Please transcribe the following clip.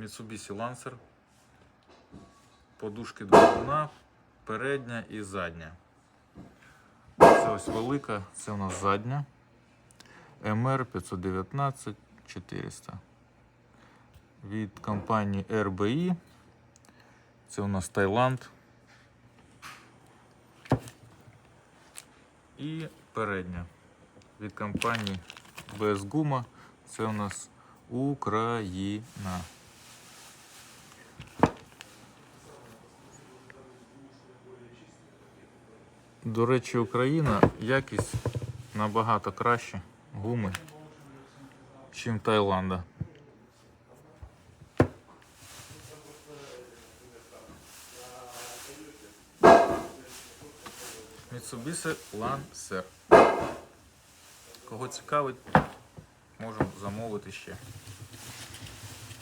Mitsubishi Lancer. Подушки двигуна, передня і задня. Це ось велика, це у нас задня. MR 519 400. Від компанії RBI. Це у нас Таїланд. І передня. Від компанії BS Guma. Це у нас Україна. До речі, Україна якість набагато краще гуми, чим Таїланда. Mitsubishi Lancer. Кого цікавить, можемо замовити ще.